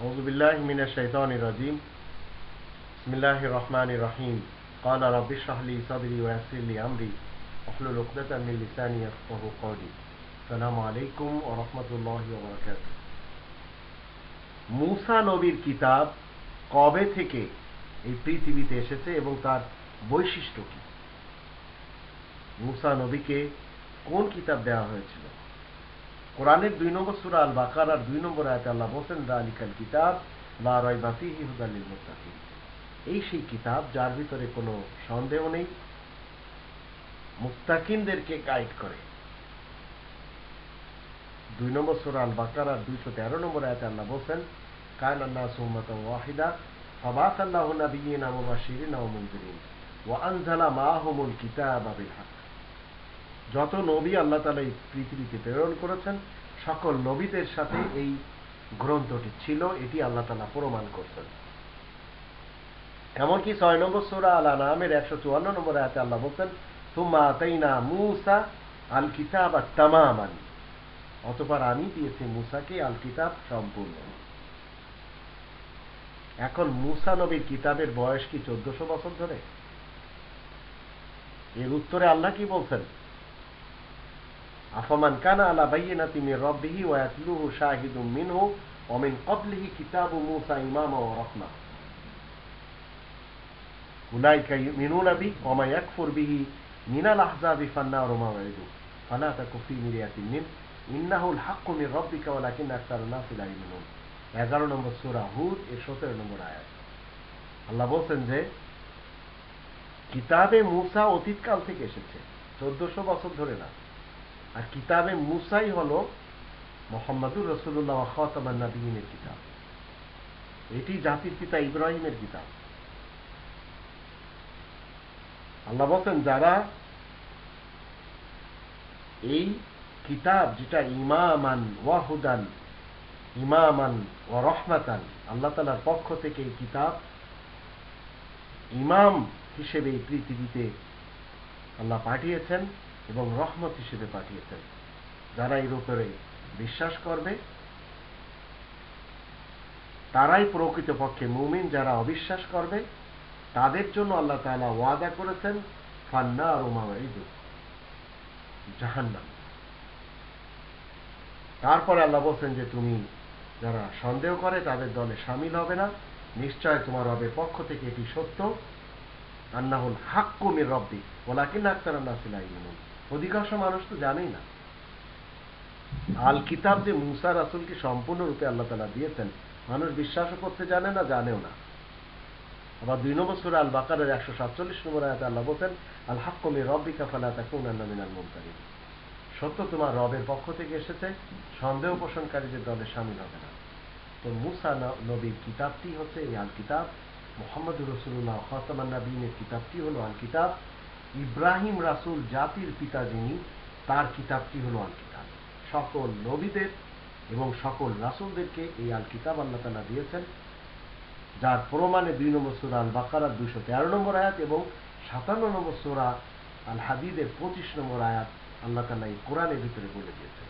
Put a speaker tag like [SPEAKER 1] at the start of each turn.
[SPEAKER 1] أعوذ بالله من الشيطان الرجيم بسم الله الرحمن الرحيم قال رب اشرح لي صدري ويسر لي أمري واحلل عقدة من لساني يفقه قولي السلام عليكم ورحمة الله وبركاته মুসা নবীর কিতাব কবে থেকে এই পৃথিবীতে এসেছে এবং তার বৈশিষ্ট্য কি মুসা নবীকে কোন কিতাব দেওয়া হয়েছিল কোরআনের দুই নম্বর সুরা আল বাকার আর দুই নম্বর আয়তে আল্লাহ বসেন রালিকাল কিতাব লা রয়বাফি হিহুদালিল মুত্তাকিন এই সেই কিতাব যার ভিতরে কোনো সন্দেহ নেই মুত্তাকিনদেরকে গাইড করে দুই নম্বর সুরা আল বাকার আর দুইশো তেরো নম্বর আয়তে আল্লাহ বলছেন কায়ন আল্লাহ সুম্মত ওয়াহিদা فبعث الله نبيين مبشرين ومنذرين وأنزل معهم الكتاب بالحق যত নবী আল্লাহ তালা এই পৃথিবীতে প্রেরণ করেছেন, সকল নবীদের সাথে এই গ্রন্থটি ছিল, এটি আল্লাহ তালা প্রমাণ করছেন এমনকি ছয় নম্বর সোরা আল্লাহ নামের একশো চুয়ান্ন নম্বর আয়াতে আল্লাহ বলছেন তুমা তাইনা মুসা আল কিতাব আর তামামান। অতপর আমি দিয়েছি মুসাকে আল কিতাব সম্পূর্ণ। এখন মুসা নবীর কিতাবের বয়স কি চোদ্দশো বছর ধরে? এর উত্তরে আল্লাহ কি বলছেন? আফমান কানা আলা বাইয়িনাতি মির রাব্বিহি ওয়া ইয়াতলুহু শাহিদুম মিনহু ওয়া মিন ক্বাবলিহি কিতাবু মূসা ইমামা ওয়া রাহমা। উলাইকা ইউমিনুনা বি ওয়া মা ইয়াকফুর বিহি মিনাল আহজাবি ফান্নারু মাওইদু ফালা তাকু ফি মিরিয়াতিন মিন। ইন্নাহুল হাক্কু মির রাব্বিকা ওয়ালাকিন্না আকতারুন নাসি লা ইউমিনুন। এগারো নম্বর সূরা হুদ, এর সতেরো নম্বর আয়াত। আল্লাহ বলছেন যে, কিতাবে মুসা অতীতকাল থেকে এসেছে। চোদ্দশো বছর ধরে না। আর কিতাবে মুসাই হল মোহাম্মদুর রসুল্লাহ খতামান্নাবিনের কিতাব। এটি জাতির পিতা ইব্রাহিমের কিতাব। আল্লাহ বলছেন, যারা এই কিতাব যেটা ইমামান ওয়াহুদান ইমামান ও রহমাতান, আল্লাহ তালার পক্ষ থেকে এই কিতাব ইমাম হিসেবে এই পৃথিবীতে আল্লাহ পাঠিয়েছেন। এবং রহমত হিসেবে পাঠিয়েছেন। যারা এর উপরে বিশ্বাস করবে, তারাই প্রকৃতপক্ষে মুমিন, যারা অবিশ্বাস করবে, তাদের জন্য আল্লাহ তালা ওয়াদা করেছেন ফান্না আর উমাইদু জাহান্নাম। তারপরে আল্লাহ বলছেন যে, তুমি যারা সন্দেহ করে, তাদের দলে সামিল হবে না। নিশ্চয় তোমার রবের পক্ষ থেকে এটি সত্য। আন্না আন্নাহুল হাক্কুমির রব্বি ওলাকিন আক্তার আল্লাহ সিলাই অধিকাংশ মানুষ তো জানেই না। আল কিতাব যে মুসা রাসুলকে সম্পূর্ণরূপে আল্লাহ তালা দিয়েছেন, মানুষ বিশ্বাসও করতে জানে না, জানেও না। আবার দুই নম্বর সুরা আল বাকারের একশো সাতচল্লিশ নম্বর আয়াতে আল্লাহ বলছেন আল হাক্কমে রব্বিকা ফালা তাকুন মিনাল মুমতারি সত্য তোমার রবের পক্ষ থেকে এসেছে, সন্দেহ পোষণকারীদের দলে সামিল হবে না। তো মুসা নবীর কিতাবটি হচ্ছে এই আল কিতাব মোহাম্মদ রসুল্লাহ খতামান নবীনের কিতাবটি হলো আল কিতাব ইব্রাহিম রাসুল জাতির পিতা যিনি, তার কিতাবটি হলো আল কিতাব সকল নবীদের এবং সকল রাসুলদেরকে এই আল কিতাব আল্লাহ তালা দিয়েছেন, যার প্রমাণে দুই নম্বর সোরা আল বাকারার দুইশো তেরো নম্বর আয়াত এবং সাতান্ন নম্বর সুরা আল হাদিদের পঁচিশ নম্বর আয়াত আল্লাহ তালা এই কোরআনের ভিতরে বলে দিয়েছেন।